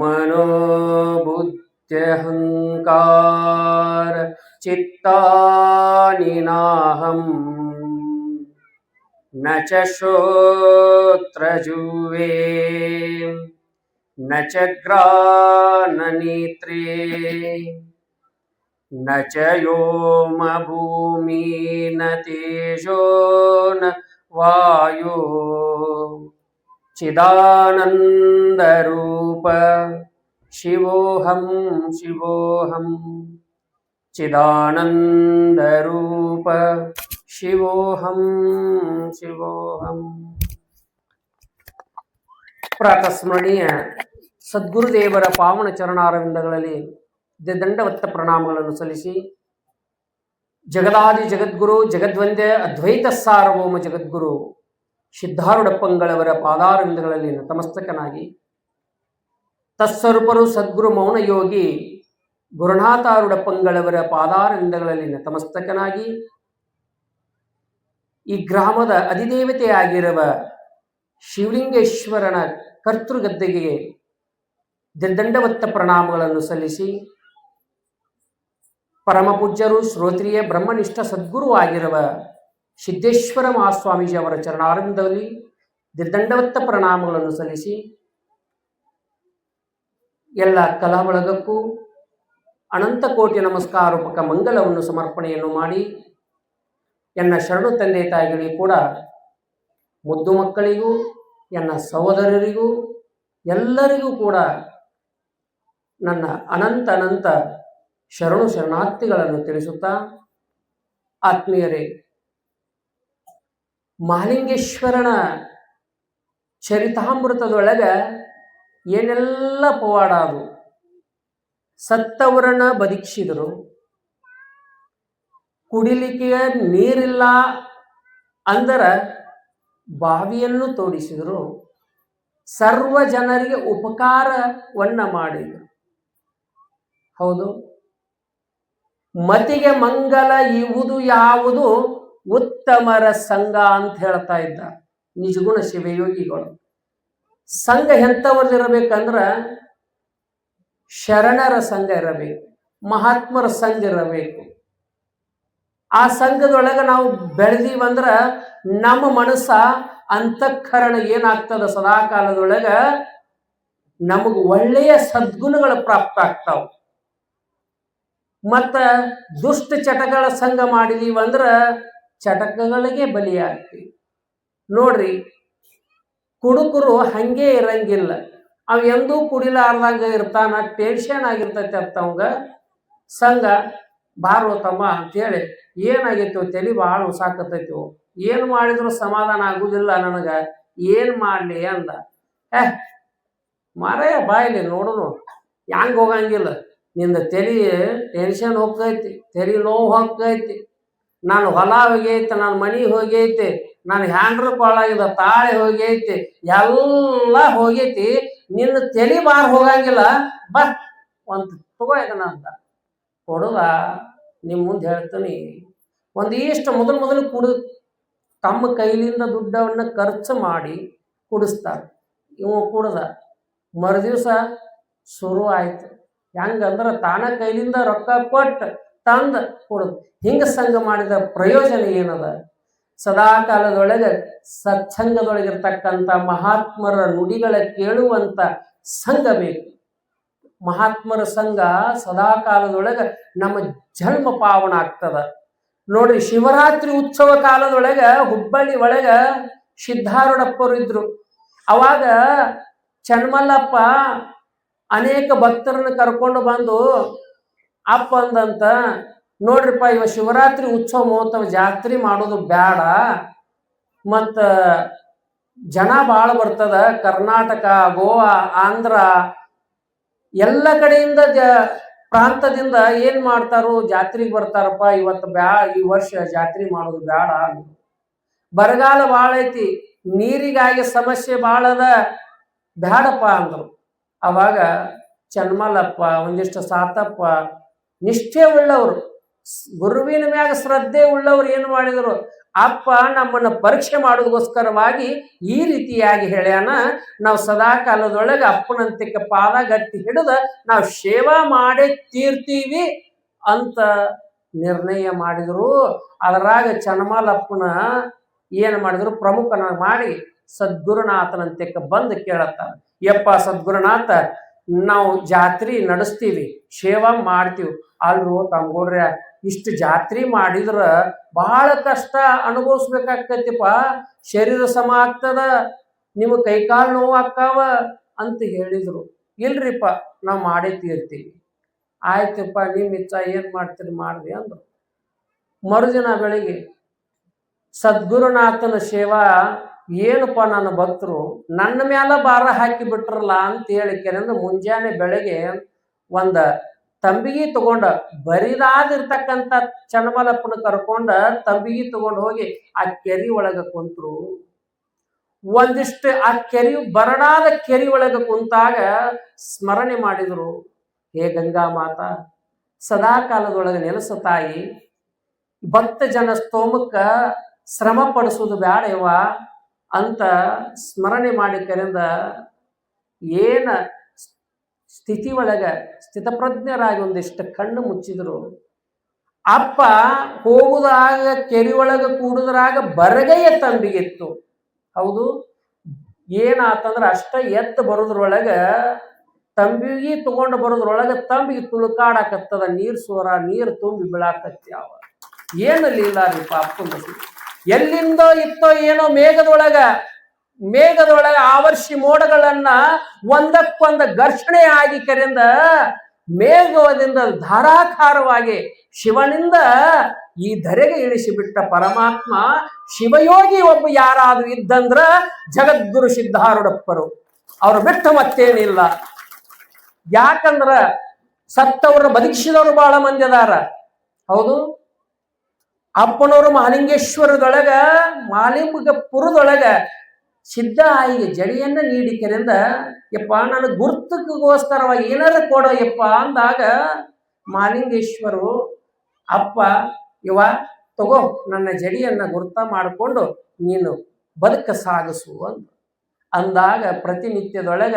मनोबुद्ध्यहङ्कार चित्तानि नाहम् न च श्रोत्रजुवे। न च ग्राननेत्रे न च योमभूमि न तेजो न वायो चिदानन्दरूप शिवोऽहं शिवोऽहं चिदानन्दरूप ಶಿವೋಹಂ ಶಿವೋಹಂ ಪ್ರಾತಸ್ಮರಣೀಯ ಸದ್ಗುರುದೇವರ ಪಾವನ ಚರಣಾರವಿಂದಗಳಲ್ಲಿ ದಂಡವತ್ತ ಪ್ರಣಾಮಗಳನ್ನು ಸಲ್ಲಿಸಿ, ಜಗದಾದಿ ಜಗದ್ಗುರು ಜಗದ್ವಂದ್ಯ ಅದ್ವೈತ ಸಾರ್ವಭೌಮ ಜಗದ್ಗುರು ಸಿದ್ಧಾರುಡಪ್ಪಂಗಳವರ ಪಾದಾರವಿಂದಗಳಲ್ಲಿ ನತಮಸ್ತಕನಾಗಿ, ತತ್ಸ್ವರೂಪರು ಸದ್ಗುರು ಮೌನ ಯೋಗಿ ಗುರುನಾಥಾರುಡಪ್ಪಂಗಳವರ ಪಾದಾರವಿಂದಗಳಲ್ಲಿ ನತಮಸ್ತಕನಾಗಿ, ಈ ಗ್ರಾಮದ ಅಧಿದೇವತೆಯಾಗಿರುವ ಶಿವಲಿಂಗೇಶ್ವರನ ಕರ್ತೃಗದ್ದೆಗೆ ದಂಡವತ್ತ ಪ್ರಣಾಮಗಳನ್ನು ಸಲ್ಲಿಸಿ ಪರಮಪೂಜ್ಯರು ಶ್ರೋತ್ರಿಯ ಬ್ರಹ್ಮನಿಷ್ಠ ಸದ್ಗುರು ಆಗಿರುವ ಸಿದ್ದೇಶ್ವರ ಮಹಾಸ್ವಾಮೀಜಿ ಅವರ ಚರಣಾರಂಭದಲ್ಲಿ ದಿರ್ದಂಡವತ್ತ ಪ್ರಣಾಮಗಳನ್ನು ಸಲ್ಲಿಸಿ ಎಲ್ಲ ಕಲಾ ಬಳಗಕ್ಕೂ ಅನಂತ ಕೋಟಿ ನಮಸ್ಕಾರೂಪಕ ಮಂಗಲವನ್ನು ಸಮರ್ಪಣೆಯನ್ನು ಮಾಡಿ ಎನ್ನ ಶರಣು ತಂದೆ ತಾಯಿಗಳಿಗೂ ಕೂಡ ಮುದ್ದು ಮಕ್ಕಳಿಗೂ, ಎನ್ನ ಸಹೋದರರಿಗೂ, ಎಲ್ಲರಿಗೂ ಕೂಡ ನನ್ನ ಅನಂತ ಅನಂತ ಶರಣು ಶರಣಾರ್ಥಿಗಳನ್ನು ತಿಳಿಸುತ್ತಾ, ಆತ್ಮೀಯರೇ, ಮಹಾಲಿಂಗೇಶ್ವರನ ಚರಿತಾಮೃತದೊಳಗೆ ಏನೆಲ್ಲ ಪವಾಡ ಅದು? ಸತ್ತವರನ್ನ ಬದುಕಿಸಿದರು ಕುಡಿಲಿಕ್ಕೆ ನೀರಿಲ್ಲ ಅಂದರೆ ಬಾವಿಯನ್ನು ತೋಡಿಸಿದರು. ಸರ್ವ ಜನರಿಗೆ ಉಪಕಾರವನ್ನು ಮಾಡಿದರು. ಹೌದು ಮತಿಗೆ ಮಂಗಲ ಇವುದು ಯಾವುದು ಉತ್ತಮರ ಸಂಘ ಅಂತ ಹೇಳ್ತಾ ಇದ್ದ. ನಿಜಗುಣ ಶಿವಯೋಗಿಗಳು. ಸಂಘ ಎಂಥವ್ರದ್ದಿರಬೇಕಂದ್ರ ಶರಣರ ಸಂಘ ಇರಬೇಕು, ಮಹಾತ್ಮರ ಸಂಘ ಇರಬೇಕು. ಆ ಸಂಘದೊಳಗೆ ನಾವು ಬೆಳೆದೀವಂದ್ರ ನಮ್ಮ ಮನಸ್ಸ ಅಂತಃಕರಣ ಏನಾಗ್ತದ ಸದಾಕಾಲದೊಳಗೆ ನಮಗೆ ಒಳ್ಳೆಯ ಸದ್ಗುಣಗಳು ಪ್ರಾಪ್ತ ಆಗ್ತಾವ. ಮತ್ತ ದುಷ್ಟ ಚಟಗಳ ಸಂಘ ಮಾಡಿದೀವಂದ್ರ ಚಟಕಗಳಿಗೆ ಬಲಿಯಾಗ್ತೀವಿ ನೋಡ್ರಿ, ಕುಡುಕರು ಹಂಗೆ ಇರಂಗಿಲ್ಲ. ಅವ್ ಎಂದೂ ಕುಡಿಲಾರ್ದಂಗ ಇರ್ತಾನ ಟೆನ್ಷನ್ ಆಗಿರ್ತೈತೆ ಅಂತವಂಗ ಸಂಘ ಬಾರೋ ತಮ್ಮ ಅಂತೇಳಿ, ಏನಾಗೈತೋ ತಲೆ ಭಾಳ ಉಸಾಕತ್ತೈತೋ ಏನು ಮಾಡಿದ್ರು ಸಮಾಧಾನ ಆಗುದಿಲ್ಲ ನನಗೆ, ಏನು ಮಾಡ್ಲಿ ಅಂದ. ಏ ಮಾರೇ ಬಾಯಿಲಿ ನೋಡು ಹೆಂಗ್ ಹೋಗಂಗಿಲ್ಲ. ನಿಂದ ತೆರಿ ಟೆನ್ಷನ್ ಹೋಗ್ತೈತಿ, ತೆರಿ ನೋವು ಹೋಗ್ತೈತಿ. ನಾನು ಹೊಲ ಹೋಗೈತೆ ನನ್ನ ಮನಿ ಹೋಗೈತಿ ನನ್ನ ಹ್ಯಾಂಡ್ರ್ ಕೊಳಾಗಿದ ತಾಳೆ ಹೋಗೈತಿ, ಎಲ್ಲ ಹೋಗೈತಿ. ನಿನ್ನ ತಲೆ ಬಾರ್ ಹೋಗಂಗಿಲ್ಲ, ಬಾ, ಒಂದು ತಗೋ ಅಂತ. ಕೊಡುದ ನಿಮ್ಮ ಮುಂದೆ ಹೇಳ್ತೀನಿ. ಒಂದಿಷ್ಟು ಮೊದಲು ಮೊದಲು ಕುಡು. ತಮ್ಮ ಕೈಲಿಂದ ದುಡ್ಡವನ್ನು ಖರ್ಚು ಮಾಡಿ ಕುಡಿಸ್ತಾರೆ. ಇವ ಕುಡ್ದ, ಮರುದಿವ್ಸ ಶುರು ಆಯ್ತು. ಹೆಂಗಂದ್ರೆ ತಾನ ಕೈಲಿಂದ ರೊಕ್ಕ ಕೊಟ್ಟು ತಂದ ಕೊಡುದು. ಹಿಂಗ ಸಂಘ ಮಾಡಿದ ಪ್ರಯೋಜನ ಏನದ? ಸದಾ ಕಾಲದೊಳಗೆ ಸತ್ಸಂಗದೊಳಗಿರ್ತಕ್ಕಂಥ ಮಹಾತ್ಮರ ನುಡಿಗಳ ಕೇಳುವಂತ ಸಂಘ ಬೇಕು. ಮಹಾತ್ಮರ ಸಂಘ ಸದಾ ಕಾಲದೊಳಗೆ ನಮ್ಮ ಜನ್ಮ ಪಾವನ ಆಗ್ತದ. ನೋಡ್ರಿ ಶಿವರಾತ್ರಿ ಉತ್ಸವ ಕಾಲದೊಳಗೆ ಹುಬ್ಬಳ್ಳಿ ಒಳಗೆ ಸಿದ್ಧಾರೂಢಪ್ಪರು ಇದ್ರು. ಅವಾಗ ಚನ್ಮಲ್ಲಪ್ಪ ಅನೇಕ ಭಕ್ತರನ್ನ ಕರ್ಕೊಂಡು ಬಂದು ಅಪ್ಪ ಅಂದಂತ, ನೋಡ್ರಿಪ್ಪ ಇವ ಶಿವರಾತ್ರಿ ಉತ್ಸವ ಮಹೋತ್ಸವ ಜಾತ್ರೆ ಮಾಡೋದು ಬೇಡ ಮತ್ತ ಜನ ಭಾಳ ಬರ್ತದ. ಕರ್ನಾಟಕ, ಗೋವಾ, ಆಂಧ್ರ, ಎಲ್ಲ ಕಡೆಯಿಂದ ಜ ಪ್ರಾಂತದಿಂದ ಏನ್ ಮಾಡ್ತಾರೋ ಜಾತ್ರೆಗೆ ಬರ್ತಾರಪ್ಪ, ಇವತ್ತು ಬ್ಯಾ ಈ ವರ್ಷ ಜಾತ್ರೆ ಮಾಡೋದು ಬೇಡ ಬರಗಾಲ ಭಾಳ ಐತಿ ನೀರಿಗಾಗಿ ಸಮಸ್ಯೆ ಭಾಳ ಅದ ಬ್ಯಾಡಪ್ಪ ಅಂದ್ರು. ಅವಾಗ ಚನ್ಮಲಪ್ಪ ಒಂದಿಷ್ಟು ಸಾತಪ್ಪ, ನಿಷ್ಠೆ ಉಳ್ಳವರು ಗುರುವಿನ ಮ್ಯಾಗ ಶ್ರದ್ಧೆ ಉಳ್ಳವರು ಏನು ಮಾಡಿದರು? ಅಪ್ಪ ನಮ್ಮನ್ನ ಪರೀಕ್ಷೆ ಮಾಡೋದಕ್ಕೋಸ್ಕರವಾಗಿ ಈ ರೀತಿಯಾಗಿ ಹೇಳ್ಯಾನ, ನಾವು ಸದಾ ಕಾಲದೊಳಗೆ ಅಪ್ಪನಂತಿಕ ಪಾದ ಗಟ್ಟಿ ಹಿಡಿದು ನಾವು ಸೇವಾ ಮಾಡೇ ತೀರ್ತೀವಿ ಅಂತ ನಿರ್ಣಯ ಮಾಡಿದರು. ಅದರಾಗ ಚನ್ಮಾಲಪ್ಪನ ಏನು ಮಾಡಿದ್ರು? ಪ್ರಮುಖನ ಮಾಡಿ ಸದ್ಗುರುನಾಥನಂತೆಕ್ಕ ಬಂದು ಕೇಳತ್ತಾರ ಯಪ್ಪ ಸದ್ಗುರುನಾಥ, ನಾವು ಜಾತ್ರೆ ನಡೆಸ್ತೀವಿ, ಸೇವಾ ಮಾಡ್ತೀವಿ. ಅಲ್ರು ತಂಗೋಡ್ರೆ, ಇಷ್ಟು ಜಾತ್ರೆ ಮಾಡಿದ್ರ ಬಹಳ ಕಷ್ಟ ಅನುಭವಿಸ್ಬೇಕಾಕೈತಿಪ್ಪ ಶರೀರ ಸಮ ಆಗ್ತದ, ನಿಮ್ಮ ಕೈಕಾಲು ನೋವು ಆಕ್ಕಾವ ಅಂತ ಹೇಳಿದರು. ಇಲ್ರಿಪ್ಪ, ನಾವು ಮಾಡೇ ತೀರ್ತೀವಿ. ಆಯ್ತಪ್ಪ ನಿಮ್ಮ ಇಚ್ಛ ಏನು ಮಾಡ್ತೀರಿ, ಮಾಡ್ರಿ ಅಂದರು. ಮರುದಿನ ಬೆಳಿಗ್ಗೆ ಸದ್ಗುರುನಾಥನ ಸೇವಾ ಏನಪ್ಪ ನನ್ನ ಭಕ್ತರು? ನನ್ನ ಮ್ಯಾಲ ಭಾರ ಹಾಕಿ ಬಿಟ್ರಲ್ಲ ಅಂತ ಹೇಳಿ ಕೆರೆಂದು ಮುಂಜಾನೆ ಬೆಳಗ್ಗೆ ಒಂದ ತಂಬಿಗೆ ತಗೊಂಡ ಬರಿದಾದಿರ್ತಕ್ಕಂಥ ಚನ್ನಮಲಪ್ಪನ ಕರ್ಕೊಂಡ ತಂಬಿಗೆ ತಗೊಂಡು ಹೋಗಿ ಆ ಕೆರಿ ಒಳಗೆ ಕುಂತರು. ಒಂದಿಷ್ಟು ಆ ಕೆರಿ, ಬರಡಾದ ಕೆರಿ ಒಳಗೆ ಕುಂತಾಗ ಸ್ಮರಣೆ ಮಾಡಿದ್ರು. ಹೇ ಗಂಗಾ ಮಾತ ಸದಾ ಕಾಲದೊಳಗೆ ನೆಲೆಸ ತಾಯಿ, ಭಕ್ತ ಜನ ಸ್ತೋಮಕ್ಕೆ ಶ್ರಮ ಪಡಿಸೋದು ಬ್ಯಾಡವ ಅಂತ ಸ್ಮರಣೆ ಮಾಡಿ ಏನು ಸ್ಥಿತಿ ಒಳಗೆ ಸ್ಥಿತಪ್ರಜ್ಞರಾಗಿ ಒಂದಿಷ್ಟು ಕಣ್ಣು ಮುಚ್ಚಿದ್ರು. ಅಪ್ಪ ಹೋಗುದಾಗ ಕೆರಿ ಒಳಗೆ ಕೂಡುದ್ರಾಗ ಬರಗೈಯ ತಂಬಿಗಿತ್ತು. ಹೌದು, ಏನಾತಂದ್ರೆ ಅಷ್ಟ ಎತ್ತು ಬರೋದ್ರೊಳಗೆ ತಂಬಿಗೆ ತಗೊಂಡು ಬರೋದ್ರೊಳಗೆ ತಂಬಿಗೆ ತುಳುಕಾಡಕತ್ತದ, ನೀರು ಸೋರ, ನೀರು ತುಂಬಿ ಬೀಳಾಕತ್ಯಾವ. ಏನು ಲೀಲಾರಿಪ್ಪ ಅಪ್ಪನ ಎಲ್ಲಿಂದೋ ಇತ್ತೋ ಏನೋ ಮೇಘದೊಳಗ ಮೇಘದೊಳಗ ಆವರ್ಷಿ ಮೋಡಗಳನ್ನ ಒಂದಕ್ಕೊಂದು ಘರ್ಷಣೆ ಆಗಿ ಕರೆಯಿಂದ ಮೇಘದಿಂದ ಧಾರಾಕಾರವಾಗಿ ಶಿವನಿಂದ ಈ ಧರೆಗೆ ಇಳಿಸಿಬಿಟ್ಟ ಪರಮಾತ್ಮ ಶಿವಯೋಗಿ ಒಬ್ಬ ಯಾರಾದ್ರೂ ಇದ್ದಂದ್ರ ಜಗದ್ಗುರು ಸಿದ್ಧಾರೂಢಪ್ಪರು. ಅವ್ರು ಬಿಟ್ಟ ಮತ್ತೇನಿಲ್ಲ. ಯಾಕಂದ್ರ ಸತ್ತವ್ರ ಬದುಕಿಸಿದವರು ಬಹಳ ಮಂದಿ ಅದಾರ. ಹೌದು? ಅಪ್ಪನವರು ಮಹಾಲಿಂಗೇಶ್ವರದೊಳಗ ಮಾಲಿಂಗಪುರದೊಳಗ ಸಿದ್ಧ ಆಯಿಗೆ ಜಡಿಯನ್ನ ನೀಡಿಕರಿಂದ, ಯಪ್ಪ ನನ್ನ ಗುರ್ತಕ್ಕೋಸ್ಕರವಾಗಿ ಏನಾದ್ರೂ ಕೊಡೋ ಯಪ್ಪ ಅಂದಾಗ ಮಾಲಿಂಗೇಶ್ವರು, ಅಪ್ಪ, ಇವ ತಗೋ ನನ್ನ ಜಡಿಯನ್ನ ಗುರ್ತ ಮಾಡಿಕೊಂಡು ನೀನು ಬದುಕ ಸಾಗಿಸು ಅಂದಾಗ ಪ್ರತಿನಿತ್ಯದೊಳಗ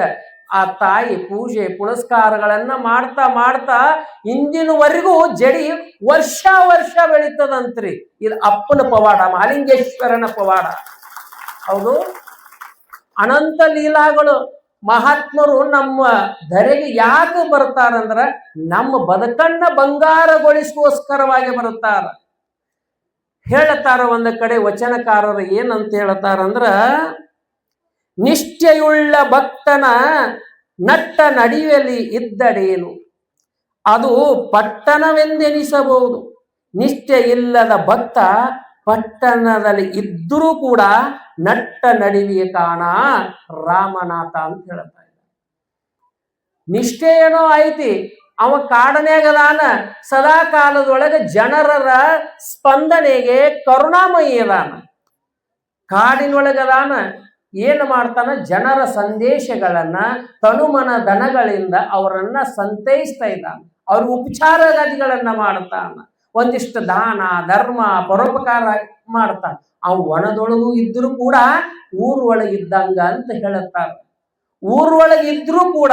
ಆ ತಾಯಿ ಪೂಜೆ ಪುನಸ್ಕಾರಗಳನ್ನ ಮಾಡ್ತಾ ಮಾಡ್ತಾ ಇಂದಿನವರೆಗೂ ಜಡಿ ವರ್ಷ ವರ್ಷ ಬೆಳೀತದಂತ್ರಿ. ಇದು ಅಪ್ಪನ ಪವಾಡ ಮಾಲಿಂಗೇಶ್ವರನ ಪವಾಡ. ಹೌದು? ಅನಂತ ಲೀಲಾಗಳು. ಮಹಾತ್ಮರು ನಮ್ಮ ಧರೆಗೆ ಯಾಕೆ ಬರ್ತಾರಂದ್ರ ನಮ್ಮ ಬದುಕನ್ನ ಬಂಗಾರಗೊಳಿಸುವಸ್ಕರವಾಗಿ ಬರುತ್ತಾರ. ಹೇಳತಾರ ಒಂದ ಕಡೆ ವಚನಕಾರರು ಏನಂತ ಹೇಳತಾರಂದ್ರ ನಿಷ್ಠೆಯುಳ್ಳ ಭಕ್ತನ ನಟ್ಟ ನಡಿಯಲ್ಲಿ ಇದ್ದಡೇನು? ಅದು ಪಟ್ಟಣವೆಂದೆನಿಸಬಹುದು. ನಿಷ್ಠೆ ಇಲ್ಲದ ಭಕ್ತ ಪಟ್ಟಣದಲ್ಲಿ ಇದ್ದರೂ ಕೂಡ ನಟ್ಟ ನಡಿವಿಯ ಕಾಣ ರಾಮನಾಥ ಅಂತ ಹೇಳ್ತಾ ಇದ್ದಾರೆ ನಿಷ್ಠೆ ಏನೋ ಐತಿ. ಅವ ಕಾಡನೆಗದಾನ ಸದಾ ಕಾಲದೊಳಗೆ ಜನರರ ಸ್ಪಂದನೆಗೆ ಕರುಣಾಮಯಿ ಅದಾನ. ಕಾಡಿನೊಳಗದಾನ ಏನು ಮಾಡ್ತಾನ? ಜನರ ಸಂದೇಶಗಳನ್ನ, ತನುಮನ ದನಗಳಿಂದ ಅವರನ್ನ ಸಂತೈಸ್ತಾ ಇದ್ದಾನ. ಅವ್ರ ಉಪಚಾರಗಳನ್ನ ಮಾಡ್ತಾನ. ಒಂದಿಷ್ಟು ದಾನ, ಧರ್ಮ, ಪರೋಪಕಾರ ಮಾಡ್ತಾನ. ಆ ಒಣದೊಳಗೂ ಇದ್ದರೂ ಕೂಡ ಊರೊಳಗಿದ್ದಂಗ ಅಂತ ಹೇಳುತ್ತಾರ. ಊರೊಳಗಿದ್ರೂ ಕೂಡ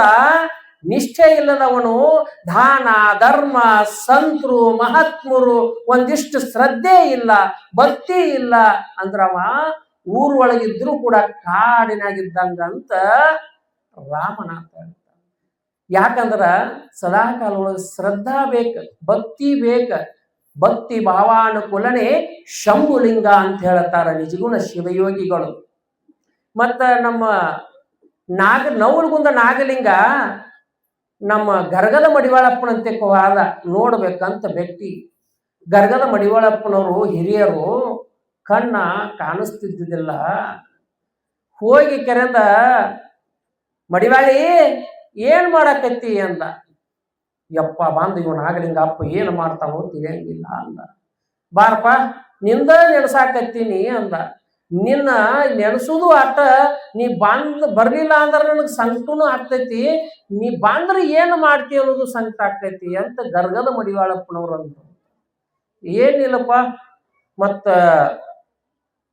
ನಿಷ್ಠೆ ಇಲ್ಲದವನು ದಾನ, ಧರ್ಮ ಸಂತರು ಮಹಾತ್ಮರು, ಒಂದಿಷ್ಟು ಶ್ರದ್ಧೆ ಇಲ್ಲ, ಭಕ್ತಿ ಇಲ್ಲ ಅಂದ್ರವ ಊರೊಳಗಿದ್ರೂ ಕೂಡ ಕಾಡಿನಾಗಿದ್ದಂಗ ಅಂತ ರಾಮನಾಥ ಯಾಕಂದ್ರ ಸದಾ ಕಾಲ ಒಳಗೆ ಶ್ರದ್ಧಾ ಬೇಕ, ಭಕ್ತಿ ಬೇಕ, ಭಕ್ತಿ ಭಾವಾನುಕೂಲನೆ ಶಂಭುಲಿಂಗ ಅಂತ ಹೇಳ್ತಾರ ನಿಜಗುಣ ಶಿವಯೋಗಿಗಳು. ಮತ್ತ ನಮ್ಮ ನಾಗ, ನವಲ್ಗುಂದ ನಾಗಲಿಂಗ ನಮ್ಮ ಗರ್ಗದ ಮಡಿವಾಳಪ್ಪನಂತೆ ಕೋವಾದ ನೋಡ್ಬೇಕಂತ ವ್ಯಕ್ತಿ ಗರ್ಗದ ಮಡಿವಾಳಪ್ಪನವರು ಹಿರಿಯರು ಕಣ್ಣ ಕಾಣಿಸ್ತಿದ್ದಿಲ್ಲ ಹೋಗಿ ಕೆರೆದ ಮಡಿವಾಳಿ, ಏನು ಮಾಡಕತ್ತಿ? ಅಂದ. ಯಪ್ಪ ಬಂದು ಇವನ್ ಆಗಲಿಂಗ ಅಪ್ಪ ಏನು ಮಾಡ್ತಾನೋ ತಿಳಿಯಂಗಿಲ್ಲ ಅಂದ. ಬಾರಪ್ಪ, ನಿಂದ ನೆನಸಾಕತ್ತೀನಿ ಅಂದ. ನಿನ್ನ ನೆನೆಸುದು ಆಟ ನೀ ಬಂದ್ ಬರಲಿಲ್ಲ ಅಂದ್ರೆ ನನಗೆ ಸಂಕಟನು ಆಗ್ತೈತಿ, ನೀ ಬಂದ್ರೆ ಏನು ಮಾಡ್ತಿ ಅನ್ನೋದು ಸಂಕಟ ಆಗ್ತೈತಿ ಅಂತ ಗರ್ಗದ ಮಡಿವಾಳಪ್ಪನವ್ರು ಅಂದ್ರು. ಏನಿಲ್ಲಪ್ಪ, ಮತ್ತ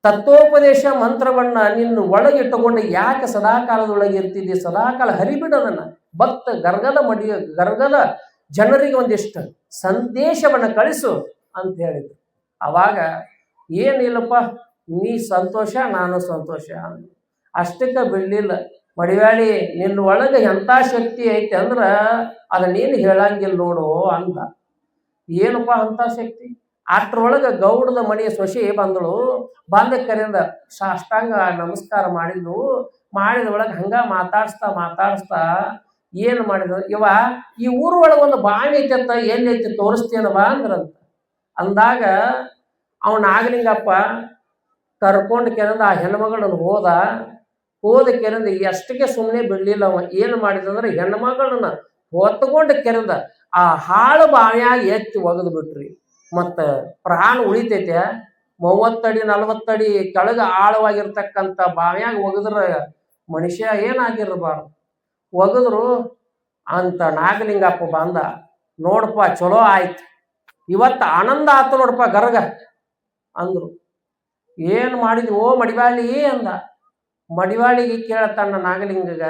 ತತ್ವೋಪದೇಶ ಮಂತ್ರವನ್ನ ನಿನ್ನ ಒಳಗಿಟ್ಟುಕೊಂಡು ಯಾಕೆ ಸದಾಕಾಲದೊಳಗೆ ಇರ್ತಿದ್ದಿ? ಸದಾಕಾಲ ಹರಿಬಿಡೋದನ್ನ ಭಕ್ತ ಗರ್ಗದ ಮಡಿಯ, ಗರ್ಗದ ಜನರಿಗೆ ಒಂದಿಷ್ಟು ಸಂದೇಶವನ್ನ ಕಳಿಸು ಅಂತ ಹೇಳಿದ್ರು. ಅವಾಗ ಏನಿಲ್ಲಪ್ಪ, ನೀ ಸಂತೋಷ, ನಾನು ಸಂತೋಷ ಅಷ್ಟಕ್ಕೆ ಬಿಡ್ಲಿಲ್ಲ. ಮಡಿವಾಳಿ, ನಿನ್ನ ಒಳಗೆ ಎಂಥ ಶಕ್ತಿ ಐತೆ ಅಂದ್ರ ಅದನ್ನೇನು ಹೇಳಂಗಿಲ್ಲ ನೋಡು ಅಂದ. ಏನಪ್ಪ ಅಂತ ಶಕ್ತಿ? ಅಷ್ಟ್ರೊಳಗೆ ಗೌಡದ ಮನೆಯ ಸೊಸಿ ಬಂದಳು. ಬಂದ ಸಾಷ್ಟಾಂಗ ನಮಸ್ಕಾರ ಮಾಡಿದ್ಲು. ಮಾಡಿದ ಒಳಗೆ ಹಂಗ ಮಾತಾಡಿಸ್ತಾ ಮಾತಾಡಿಸ್ತಾ ಏನು ಮಾಡಿದ್ರು ಇವ ಈ ಊರೊಳಗೆ ಒಂದು ಬಾವಿ ಐತಂತ, ಎಲ್ಲಿ ಐತಿ ತೋರಿಸ್ತೇನವ ಅಂದ್ರಂತ. ಅಂದಾಗ ಅವನ ಆಗ್ಲಿಂಗಪ್ಪ ಕರ್ಕೊಂಡು ಕೆರಂದ ಆ ಹೆಣ್ಮಗಳನ್ನ ಹೋದ. ಹೋದ ಕೆರಂದ ಎಷ್ಟಕ್ಕೆ ಸುಮ್ಮನೆ ಬಿಡ್ಲಿಲ್ಲ ಅವ. ಏನು ಮಾಡಿದಂದ್ರೆ ಹೆಣ್ಮಗಳನ್ನ ಹೊತ್ಕೊಂಡು ಕೆರಂದ ಆ ಹಾಳು ಬಾವಿಯಾಗಿ ಎತ್ತಿ ಒಗೆದು ಬಿಟ್ರಿ ಮತ್ತ ಪ್ರಾಣ ಉಳಿತೈತೆ. ಮೂವತ್ತಡಿ ನಲವತ್ತಡಿ ಕೆಳಗೆ ಆಳವಾಗಿರ್ತಕ್ಕಂಥ ಬಾವಿಯಾಗ ಒಗದ್ರ ಮನುಷ್ಯ ಏನಾಗಿರಬಾರ್ದು? ಒಗದ್ರು ಅಂತ ನಾಗಲಿಂಗಪ್ಪ ಬಂದ, ನೋಡಪ್ಪ ಚಲೋ ಆಯ್ತು. ಇವತ್ತು ಆನಂದ ಆತು ನೋಡಪ್ಪ ಗರ್ಗ ಅಂದರು. ಏನು ಮಾಡಿದ್ವಿ? ಓ ಮಡಿವಾಳಿ ಅಂದ. ಮಡಿವಾಳಿಗೆ ಕೇಳತನ್ನ ನಾಗಲಿಂಗಗ,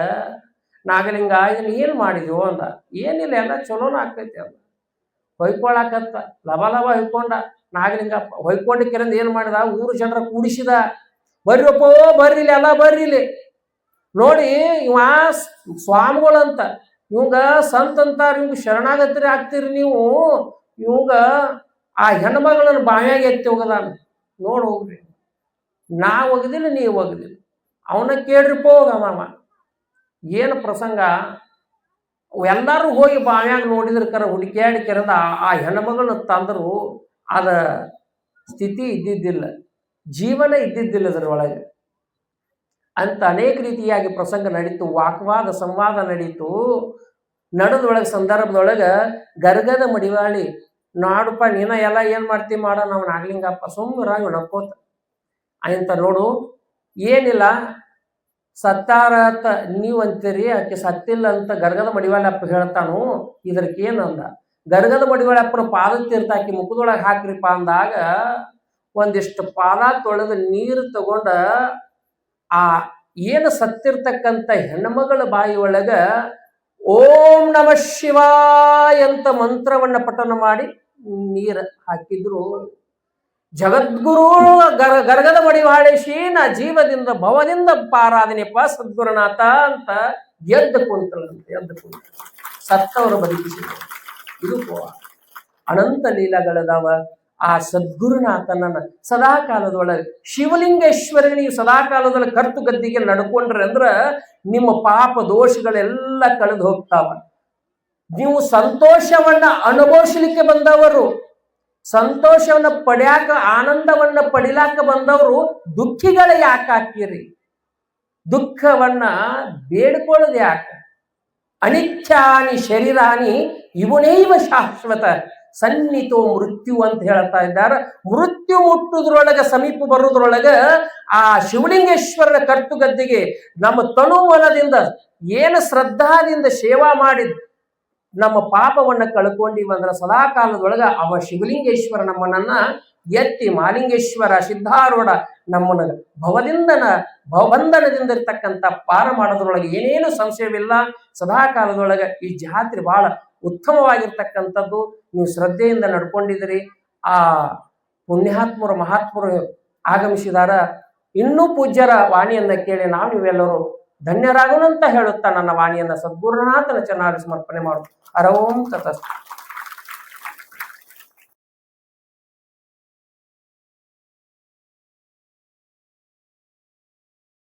ನಾಗಲಿಂಗ, ಇದನ್ನ ಏನು ಮಾಡಿದ್ವು ಅಂದ. ಏನಿಲ್ಲ ಎಲ್ಲ ಚಲೋನ ಆಗ್ತೈತಿ ಅಂದ. ಹೊಯ್ಕೊಳಕತ್ತ. ಲಭ ಲಭ ಹೊಯ್ಕೊಂಡ. ನಾಗಲಿಂಗಪ್ಪ ಹೊಯ್ಕೊಂಡಿಕ್ಕಿರಂದ ಕೆರಂದ ಏನು ಮಾಡಿದ? ಊರು ಜನರ ಕೂಡಿಸಿದ. ಬರ್ರಪ್ಪೋ ಬರ್ರಿಲಿ, ಎಲ್ಲ ಬರ್ರಿಲಿ. ನೋಡಿ, ಇವ ಸ್ವಾಮಿಗಳಂತ, ಇವಂಗ ಸಂತ ಅಂತಾರ, ಇವಂಗ ಶರಣಾಗತಿರಿ ಆಗ್ತೀರಿ ನೀವು. ಇವಂಗ ಆ ಹೆಣ್ಮಗಳನ್ನ ಬಾವಿಯಾಗಿ ಎತ್ತಿ ಹೋಗದಾನ. ನೋಡಿ ಹೋಗ್ರಿ. ನಾ ಒಗದಿಲ್ಲ ನೀವು ಒಗದಿಲ್ಲ ಅವನ ಕೇಳ್ರಿಪ್ಪ ಹೋಗಮ್ಮ ಏನು ಪ್ರಸಂಗ? ಎಲ್ಲರೂ ಹೋಗಿ ಬಾವ್ಯಾಗ ನೋಡಿದ್ರ ಕರ ಹುಡುಕ್ಯಾಡಿ ಕೆರೆದ ಆ- ಹೆಣ್ಮಗಳನ್ನ ತಂದರು ಅದ ಸ್ಥಿತಿ ಇದ್ದಿದ್ದಿಲ್ಲ. ಜೀವನ ಇದ್ದಿದ್ದಿಲ್ಲ ಅದರೊಳಗೆ ಅಂತ ಅನೇಕ ರೀತಿಯಾಗಿ ಪ್ರಸಂಗ ನಡೀತು, ವಾಕ್ವಾದ ಸಂವಾದ ನಡೀತು. ನಡೆದೊಳಗೆ ಸಂದರ್ಭದೊಳಗೆ ಗರ್ಗದ ಮಡಿವಾಳಿ ನಾಡಪ್ಪ ನೀನ ಎಲ್ಲ ಏನು ಮಾಡ್ತಿ ಮಾಡ, ನಾವು ನಾಗಲಿಂಗಪ್ಪ ಸುಮ್ಮರಾಗಿ ನಕ್ಕೋತ ಅಂತ ನೋಡು, ಏನಿಲ್ಲ ಸತ್ತಾರತ ನೀವು ಅಂತೀರಿ, ಆಕೆ ಸತ್ತಿಲ್ಲ ಅಂತ ಗರ್ಗದ ಮಡಿವಾಳಪ್ಪ ಹೇಳ್ತಾನು ಇದಕ್ಕೇನು ಅಂದ? ಗರ್ಗದ ಮಡಿವಾಳಪ್ಪನ ಪಾದ ತೀರ್ಥ ಆಕೆ ಮುಖದೊಳಗೆ ಹಾಕ್ರಿಪ್ಪ ಅಂದಾಗ, ಒಂದಿಷ್ಟು ಪಾದ ತೊಳೆದು ನೀರು ತಗೊಂಡ, ಆ ಏನು ಸತ್ತಿರ್ತಕ್ಕಂಥ ಹೆಣ್ಮಗಳ ಬಾಯಿ ಒಳಗ ಓಂ ನಮ ಶಿವಾಯ ಅಂತ ಮಂತ್ರವನ್ನ ಪಠನ ಮಾಡಿ ನೀರು ಹಾಕಿದ್ರು. ಜಗದ್ಗುರು ಗರ ಗರ್ಗದ ಮಡಿವಾಳೇಶಿ ನಾ ಜೀವದಿಂದ ಭವದಿಂದ ಪಾರಾಧನೆಪ್ಪ ಸದ್ಗುರುನಾಥ ಅಂತ ಎದ್ದು ಕುಂತಳಂತೆ ಎದ್ದು ಕುಂತ ಸತ್ತವರು ಬದುಕಿಸಿದ್ರು. ಇದು ಅನಂತ ಲೀಲಗಳದಾವ. ಆ ಸದ್ಗುರುನಾಥನನ್ನ ಸದಾ ಕಾಲದೊಳಗೆ ಶಿವಲಿಂಗೇಶ್ವರಿ ನೀವು ಸದಾ ಕಾಲದೊಳಗೆ ಕರ್ತು ಗದ್ದಿಗೆ ನಡ್ಕೊಂಡ್ರೆ ಅಂದ್ರ ನಿಮ್ಮ ಪಾಪ ದೋಷಗಳೆಲ್ಲ ಕಳೆದು ಹೋಗ್ತಾವ. ನೀವು ಸಂತೋಷವನ್ನ ಅನುಭವಿಸ್ಲಿಕ್ಕೆ ಬಂದವರು. ಸಂತೋಷವನ್ನ ಪಡ್ಯಾಕ, ಆನಂದವನ್ನ ಪಡಿಲಾಕ ಬಂದವರು ದುಃಖಿಗಳ ಯಾಕೆ ಹಾಕಿರಿ ದುಃಖವನ್ನ ಬೇಡ್ಕೊಳ್ಳೋದು ಯಾಕೆ? ಅನಿತ್ಯಾನಿ ಶರೀರಾನಿ ಇವನೇವ ಶಾಶ್ವತ ಸನ್ನಿತೋ ಮೃತ್ಯು ಅಂತ ಹೇಳ್ತಾ ಇದ್ದಾರೆ. ಮೃತ್ಯು ಮುಟ್ಟುದ್ರೊಳಗ, ಸಮೀಪ ಬರೋದ್ರೊಳಗೆ ಆ ಶಿವಲಿಂಗೇಶ್ವರನ ಕರ್ತುಗದ್ದಿಗೆ ನಮ್ಮ ತನು ಮನದಿಂದ ಏನು ಶ್ರದ್ಧಾದಿಂದ ಸೇವಾ ಮಾಡಿದ್ ನಮ್ಮ ಪಾಪವನ್ನ ಕಳ್ಕೊಂಡಿವಂದ್ರ ಸದಾ ಕಾಲದೊಳಗ ಅವ ಶಿವಲಿಂಗೇಶ್ವರ ನಮ್ಮನನ್ನ ಎತ್ತಿ ಮಾಲಿಂಗೇಶ್ವರ ಸಿದ್ಧಾರೂಢ ನಮ್ಮನ ಭವದಿಂದನ ಭವಬಂಧನದಿಂದ ಇರ್ತಕ್ಕಂಥ ಪಾರ ಮಾಡೋದ್ರೊಳಗೆ ಏನೇನು ಸಂಶಯವಿಲ್ಲ ಸದಾ ಕಾಲದೊಳಗ ಈ ಜಾತ್ರೆ ಬಹಳ ಉತ್ತಮವಾಗಿರ್ತಕ್ಕಂಥದ್ದು. ನೀವು ಶ್ರದ್ಧೆಯಿಂದ ನಡ್ಕೊಂಡಿದ್ರಿ ಆ ಪುಣ್ಯಾತ್ಮರು, ಮಹಾತ್ಮರು ಆಗಮಿಸಿದಾರ. ಇನ್ನೂ ಪೂಜ್ಯರ ವಾಣಿಯನ್ನ ಕೇಳಿ ನಾವು ನೀವೆಲ್ಲರೂ ಧನ್ಯರಾಗೋಣ ಹೇಳುತ್ತ ನನ್ನ ವಾಣಿಯನ್ನ ಸದ್ಗುರುನಾಥನ ಚೆನ್ನಾಗಿ ಸಮರ್ಪಣೆ ಮಾಡು ಅರವೋಂ ತತಸ್ತು.